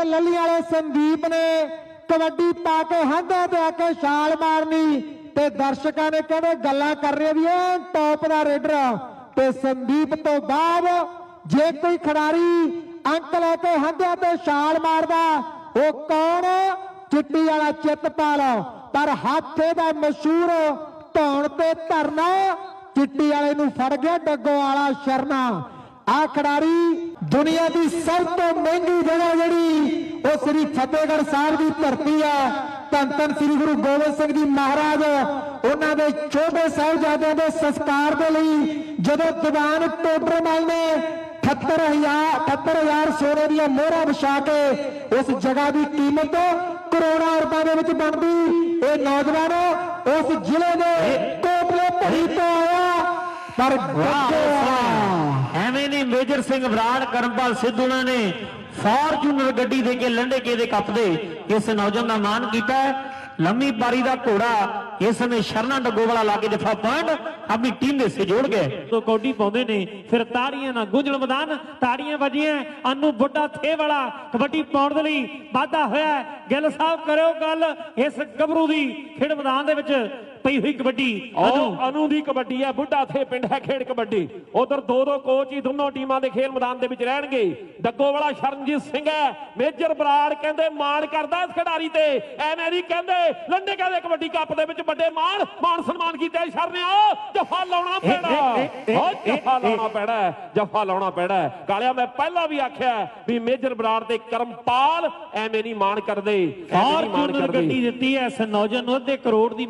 ਤੇ ਲੱਲੀ ਵਾਲੇ ਸੰਦੀਪ ਨੇ ਕਬੱਡੀ ਪਾ ਕੇ ਹੰਦੇ ਤੇ ਆ ਕੇ ਛਾਲ ਮਾਰਨੀ ਤੇ ਦਰਸ਼ਕਾਂ ਨੇ ਕਹਿੰਦੇ ਗੱਲਾਂ ਕਰ ਰਹੇ ਵੀ ਇਹ ਟੌਪ ਦਾ ਰੇਡਰ ਤੇ ਸੰਦੀਪ ਤੋਂ ਬਾਅਦ ਜੇ ਕੋਈ ਖਿਡਾਰੀ ਅੰਕ ਲੈ ਕੇ ਹੰਦਿਆਂ ਤੇ ਛਾਲ ਮਾਰਦਾ, ਉਹ ਕੌਣ? ਚਿੱਟੀ ਵਾਲਾ ਚਿੱਤਪਾਲ। ਪਰ ਹੱਥ ਇਹਦਾ ਮਸ਼ਹੂਰ ਧੌਣ ਤੇ ਧਰਨਾ ਚਿੱਟੀ ਵਾਲੇ ਨੂੰ ਫੜ ਗਿਆ ਡੱਗੋ ਵਾਲਾ ਸ਼ਰਨਾ ਆ ਖਿਡਾਰੀ ਦੁਨੀਆ ਦੀ ਸਭ ਤੋਂ ਮਹਿੰਗੀ ਜਗ੍ਹਾ ਜਿਹੜੀ ਉਹ ਸ੍ਰੀ ਫਤਿਹਗੜ੍ਹ ਸਾਹਿਬ ਦੀ ਧਰਤੀ ਆ। ਧੰਨ ਧੰਨ ਸ੍ਰੀ ਗੁਰੂ ਗੋਬਿੰਦ ਸਿੰਘ ਜੀ ਮਹਾਰਾਜ ਉਹਨਾਂ ਦੇ ਛੋਟੇ ਸਾਹਿਬਜ਼ਾਦਿਆਂ ਦੇ ਸੰਸਕਾਰ ਦੇ ਲਈ ਜਦੋਂ ਦੀਵਾਨ ਟੋਡਰਮਲ ਨੇ 78000 78000 ਸੋਨੇ ਦੀਆਂ ਮੋਹਰਾਂ ਵਿਛਾ ਕੇ ਉਸ ਜਗ੍ਹਾ ਦੀ ਕੀਮਤ ਕਰੋੜਾਂ ਰੁਪਏ ਦੇ ਵਿੱਚ ਬਣਦੀ। ਇਹ ਨੌਜਵਾਨ ਉਸ ਜ਼ਿਲ੍ਹੇ ਦੇ ਕੋਟਲੇ ਭਰੀ ਤੋਂ ਆਇਆ। ਪਰ ਐਵੇਂ ਨਹੀਂ ਸਿੰਘ ਬਰਾੜ ਕਰਮਪਾਲ ਸਿੱਧੂਣਾ ਨੇ ਫਾਰਚੂਨਰ ਗੱਡੀ ਦੇ ਕੇ ਲੰਡੇ ਕੇ ਦੇ ਕੱਪ ਦੇ ਇਸ ਨੌਜਵਾਨ ਦਾ ਮਾਣ ਕੀਤਾ। ਲੰਮੀ ਪਾਰੀ ਦਾ ਘੋੜਾ ਇਸ ਨੇ ਸ਼ਰਨਾ ਡੱਗੋ ਵਾਲਾ ਲਾ ਕੇ ਦਫਾ ਪੁਆਇੰਟ ਆਪਣੀ ਟੀਮ ਦੇ ਸੇ ਜੋੜ ਗਏ ਤੋਂ ਕੌਡੀ ਪਾਉਂਦੇ ਨੇ ਫਿਰ ਤਾੜੀਆਂ ਨਾਲ ਗੁੰਝਲ ਮੈਦਾਨ ਤਾੜੀਆਂ ਵੱਜੀਆਂ ਅਨੂ ਬੁੱਢਾ ਥੇ ਵਾਲਾ ਕਬੱਡੀ ਪਾਉਣ ਦੇ ਲਈ ਵਾਧਾ ਹੋਇਆ ਹੈ। ਗਿੱਲ ਸਾਹਿਬ ਕਰਿਓ ਗੱਲ ਇਸ ਗੱਭਰੂ ਦੀ ਖੇਡ ਮੈਦਾਨ ਦੇ ਵਿੱਚ ਪਈ ਹੋਈ ਕਬੱਡੀ। ਅਨੂ ਦੀ ਕਬੱਡੀ ਹੈ ਬੁੱਢਾ ਥੇ ਪਿੰਡ ਹੈ ਖੇਡ ਕਬੱਡੀ। ਉਧਰ ਦੋ ਦੋ ਕੋਚ ਹੀ ਦੋਨੋਂ ਟੀਮਾਂ ਦੇ ਖੇਡ ਮੈਦਾਨ ਦੇ ਵਿੱਚ ਰਹਿਣਗੇ। ਡੱਗੋ ਵਾਲਾ ਸ਼ਰਨਜੀਤ ਸਿੰਘ ਹੈ ਮੇਜਰ ਬਰਾੜ ਕਹਿੰਦੇ ਮਾਣ ਕਰਦਾ ਇਸ ਖਿਡਾਰੀ ਤੇ। ਐਵੇਂ ਨਹੀਂ ਕਹਿੰਦੇ ਲੰਡੇ ਕਹਿੰਦੇ ਕਬੱਡੀ ਕੱਪ ਦੇ ਵਿੱਚ ਵੱਡੇ ਮਾਣ ਮਾਣ ਸਨਮਾਨ ਕੀਤਾ ਸ਼ਰਨਿਆ ਜਫਾ ਲਾਉਣਾ ਪੈਣਾ। ਉਹ ਜਫਾ ਲਾਉਣਾ ਪੈਣਾ ਹੈ, ਜਫਾ ਲਾਉਣਾ ਪੈਣਾ ਹੈ। ਕਾਲਿਆ ਮੈਂ ਪਹਿਲਾਂ ਵੀ ਆਖਿਆ ਹੈ ਵੀ ਮੇਜਰ ਬਰਾੜ ਤੇ ਕਰਮਪਾਲ ਐਵੇਂ ਨਹੀਂ ਮਾਣ ਕਰਦੇ ਫਾਰਚੂਨਰ ਗੱਡੀ ਦਿੱਤੀ ਹੈ ਇਸ ਨੌਜਵਾਨ ਨੂੰ ਅੱਧੇ ਕਰੋੜ ਦੀ